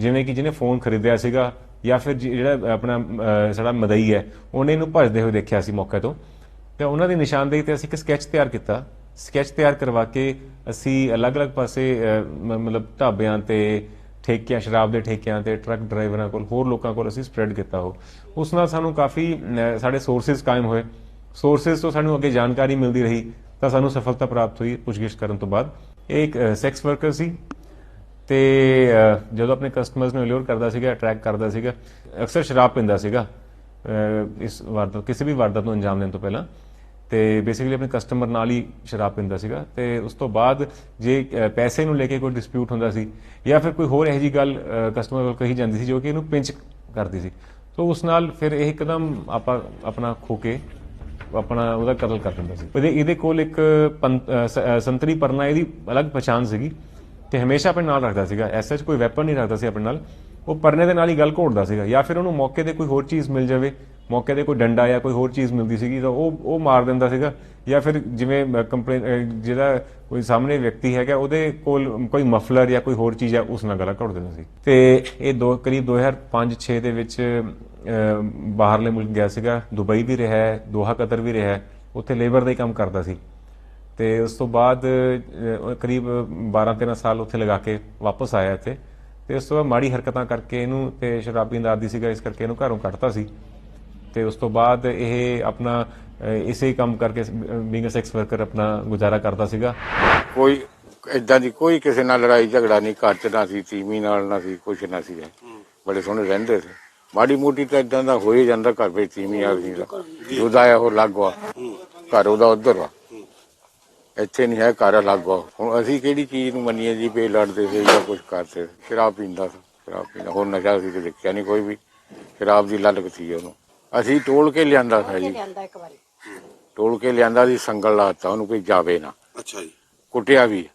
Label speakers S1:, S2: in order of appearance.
S1: ਜਿਵੇਂ ਕਿ ਜਿਹਨੇ ਫੋਨ ਖਰੀਦਿਆ ਸੀਗਾ ਜਾਂ ਫਿਰ ਜਿ- ਜਿਹੜਾ ਆਪਣਾ ਸਾਡਾ ਮਦਈ ਹੈ, ਉਹਨੇ ਇਹਨੂੰ ਭੱਜਦੇ ਹੋਏ ਦੇਖਿਆ ਸੀ ਮੌਕੇ ਤੋਂ। ਤੇ ਉਹਨਾਂ ਦੀ ਨਿਸ਼ਾਨਦੇਹੀ ਤੇ ਅਸੀਂ ਇੱਕ ਸਕੈਚ ਤਿਆਰ ਕੀਤਾ। ਸਕੈਚ ਤਿਆਰ ਕਰਵਾ ਕੇ ਅਸੀਂ ਅਲੱਗ-ਅਲੱਗ ਪਾਸੇ ਮਤਲਬ ਢਾਬਿਆਂ ਤੇ, ਠੇਕਿਆਂ, ਸ਼ਰਾਬ ਦੇ ਠੇਕਿਆਂ ਤੇ, ਟਰੱਕ ਡਰਾਈਵਰਾਂ ਕੋਲ, ਹੋਰ ਲੋਕਾਂ ਕੋਲ ਅਸੀਂ ਸਪਰੈਡ ਕੀਤਾ ਉਹ। ਉਸ ਨਾਲ ਸਾਨੂੰ ਕਾਫੀ ਸਾਡੇ ਸੋਰਸਸ ਕਾਇਮ ਹੋਏ। ਸੋਰਸਸ ਤੋਂ ਸਾਨੂੰ ਅੱਗੇ ਜਾਣਕਾਰੀ ਮਿਲਦੀ ਰਹੀ ਤਾਂ ਸਾਨੂੰ ਸਫਲਤਾ ਪ੍ਰਾਪਤ ਹੋਈ ਪੁੱਛਗਿੱਛ ਕਰਨ ਤੋਂ ਬਾਅਦ। ਇਹ ਇੱਕ ਸੈਕਸ ਵਰਕਰ ਸੀ। ਤੇ ਜਦੋਂ ਆਪਣੇ ਕਸਟਮਰਸ ਨੂੰ ਲਿਓਰ ਕਰਦਾ ਸੀਗਾ ਅਟਰੈਕਟ ਕਰਦਾ ਸੀਗਾ, ਅਕਸਰ ਸ਼ਰਾਬ ਪੀਂਦਾ ਸੀਗਾ ਇਸ ਵਾਰਦਾਤ, ਕਿਸੇ ਵੀ ਵਾਰਦਾਤ ਨੂੰ ਅੰਜਾਮ ਦੇਣ ਤੋਂ ਪਹਿਲਾਂ, ਤੇ ਬੇਸਿਕਲੀ ਆਪਣੇ ਕਸਟਮਰ ਨਾਲ ਹੀ ਸ਼ਰਾਬ ਪੀਂਦਾ ਸੀਗਾ, ਤੇ ਉਸ ਤੋਂ ਬਾਅਦ ਜੇ ਪੈਸੇ ਨੂੰ ਲੈ ਕੇ ਕੋਈ ਡਿਸਪਿਊਟ ਹੁੰਦਾ ਸੀ, ਜਾਂ ਫਿਰ ਕੋਈ ਹੋਰ ਇਹੋ ਜੀ ਗੱਲ ਕਸਟਮਰ ਕੋਲ ਕਹੀ ਜਾਂਦੀ ਸੀ, ਜੋ ਕਿ ਇਹਨੂੰ ਪਿੰਚ ਕਰਦੀ ਸੀ ਸੋ ਉਸ ਨਾਲ ਫਿਰ ਇਹ ਇੱਕਦਮ ਆਪਾਂ, ਆਪਣਾ ਖੋ ਕੇ ਆਪਣਾ ਉਹਦਾ ਕਤਲ ਕਰ ਦਿੰਦਾ ਸੀ। ਇਹਦੇ ਕੋਲ ਇੱਕ ਪੰ- ਸੰਤਰੀ ਪਰਨਾ, ਇਹਦੀ ਅਲੱਗ ਪਛਾਣ ਸੀਗੀ ਤੇ ਹਮੇਸ਼ਾ ਆਪਣੇ ਨਾਲ ਰੱਖਦਾ ਸੀਗਾ। ਐਸ ਕੋਈ ਵੈਪਨ ਨਹੀਂ ਰੱਖਦਾ ਸੀ ਆਪਣੇ ਨਾਲ। ਉਹ ਪਰਨੇ ਦੇ ਨਾਲ ਹੀ ਗੱਲ ਘੋੜਦਾ ਸੀਗਾ। ਜਾਂ ਫਿਰ ਉਹਨੂੰ ਮੌਕੇ ਤੇ ਕੋਈ ਹੋਰ ਚੀਜ਼ ਮਿਲ ਜਾਵੇ, ਮੌਕੇ ਤੇ ਕੋਈ ਡੰਡਾ ਜਾਂ ਕੋਈ ਹੋਰ ਚੀਜ਼ ਮਿਲਦੀ ਸੀਗੀ, ਤਾਂ ਉਹ ਉਹ ਮਾਰ ਦਿੰਦਾ ਸੀਗਾ। ਜਾਂ ਫਿਰ ਜਿਵੇਂ ਕੰਪਲੇਨ ਜਿਹੜਾ ਕੋਈ ਸਾਹਮਣੇ ਵਿਅਕਤੀ ਹੈਗਾ, ਉਹਦੇ ਕੋਲ ਕੋਈ ਮਫਲਰ ਜਾਂ ਕੋਈ ਹੋਰ ਚੀਜ਼ ਹੈ ਉਸ ਨਾਲ ਗਲਾ ਘੋੜ ਦਿੰਦਾ ਸੀ। ਤੇ ਇਹ ਦੋ, ਕਰੀਬ 2005-6 ਦੇ ਵਿੱਚ ਬਾਹਰਲੇ ਮੁਲਕ ਗਿਆ ਸੀਗਾ। ਦੁਬਈ ਵੀ ਰਿਹਾ ਹੈ, ਦੋਹਾ ਕਤਰ ਵੀ ਰਿਹਾ ਹੈ। ਉੱਥੇ ਲੇਬਰ ਦਾ ਹੀ ਕੰਮ ਕਰਦਾ ਸੀ। ਤੇ ਉਸ ਤੋਂ ਬਾਅਦ ਕਰੀਬ 12-13 ਸਾਲ ਉੱਥੇ ਲਗਾ ਕੇ ਵਾਪਸ ਆਇਆ ਇੱਥੇ। ਤੇ ਉਸ ਤੋਂ ਬਾਅਦ ਮਾੜੀ ਹਰਕਤਾਂ ਕਰਕੇ ਇਹਨੂੰ ਤੇ ਸ਼ਰਾਬੀ ਦਾ ਆਦੀ ਸੀਗਾ ਇਸ ਕਰਕੇ ਇਹਨੂੰ ਘਰੋਂ ਕੱਢਤਾ ਸੀ। ਤੇ ਉਸ ਤੋਂ ਬਾਅਦ ਇਹ ਆਪਣਾ ਇਸੇ ਹੀ ਕੰਮ ਕਰਕੇ ਬੀਇੰਗ ਅ ਸੈਕਸ ਵਰਕਰ ਆਪਣਾ ਗੁਜ਼ਾਰਾ ਕਰਦਾ ਸੀਗਾ।
S2: ਕੋਈ ਇਦਾਂ ਦੀ ਕੋਈ ਕਿਸੇ ਨਾਲ ਲੜਾਈ ਝਗੜਾ ਨਹੀਂ ਘਰ ਚ ਨਾ ਸੀ ਤੀਵੀਂ ਨਾਲ ਨਾ ਸੀ ਕੁਛ ਨਾ ਸੀ ਬੜੇ ਸੋਹਣੇ ਰਹਿੰਦੇ ਸੀ। ਮਾੜੀ ਮੋਟੀ ਤਾਂ ਇਦਾਂ ਦਾ ਹੋ ਹੀ ਜਾਂਦਾ ਘਰ ਵਿੱਚ ਤੀਵੀਂ ਆ ਸੀ ਜੁਦਾ ਆ ਉਹ ਲੱਗ ਵਾ ਘਰ ਉਹਦਾ ਉਧਰ ਵਾ। ਇੱਥੇ ਨਹੀਂ ਹੈ ਘਰ ਅਲੱਗ। ਵਾ ਹੁਣ ਅਸੀਂ ਕਿਹੜੀ ਚੀਜ਼ ਨੂੰ ਮੰਨੀਏ ਜੀ ਵੀ ਲੜਦੇ ਸੀ ਜਾਂ ਕੁਝ ਕਰਦੇ ਸੀ। ਸ਼ਰਾਬ ਪੀਂਦਾ ਸੀ ਸ਼ਰਾਬ ਪੀਂਦਾ। ਹੋਰ ਨਸ਼ਾ ਸੀ ਤੇ ਦੇਖਿਆ ਨਹੀਂ ਕੋਈ ਵੀ। ਸ਼ਰਾਬ ਦੀ ਲਲਕ ਸੀ ਉਹਨੂੰ। ਅਸੀਂ ਟੋਲ ਕੇ ਲਿਆਂਦਾ ਸੀ ਜੀ।
S3: ਲਿਆਂਦਾ ਇੱਕ ਵਾਰੀ।
S2: ਟੋਲ ਕੇ ਲਿਆਂਦਾ ਸੀ ਸੰਗਲ ਲਾਤਾ ਉਹਨੂੰ ਕੋਈ ਜਾਵੇ ਨਾ।
S4: ਅੱਛਾ ਜੀ।
S2: ਕੁੱਟਿਆ ਵੀ।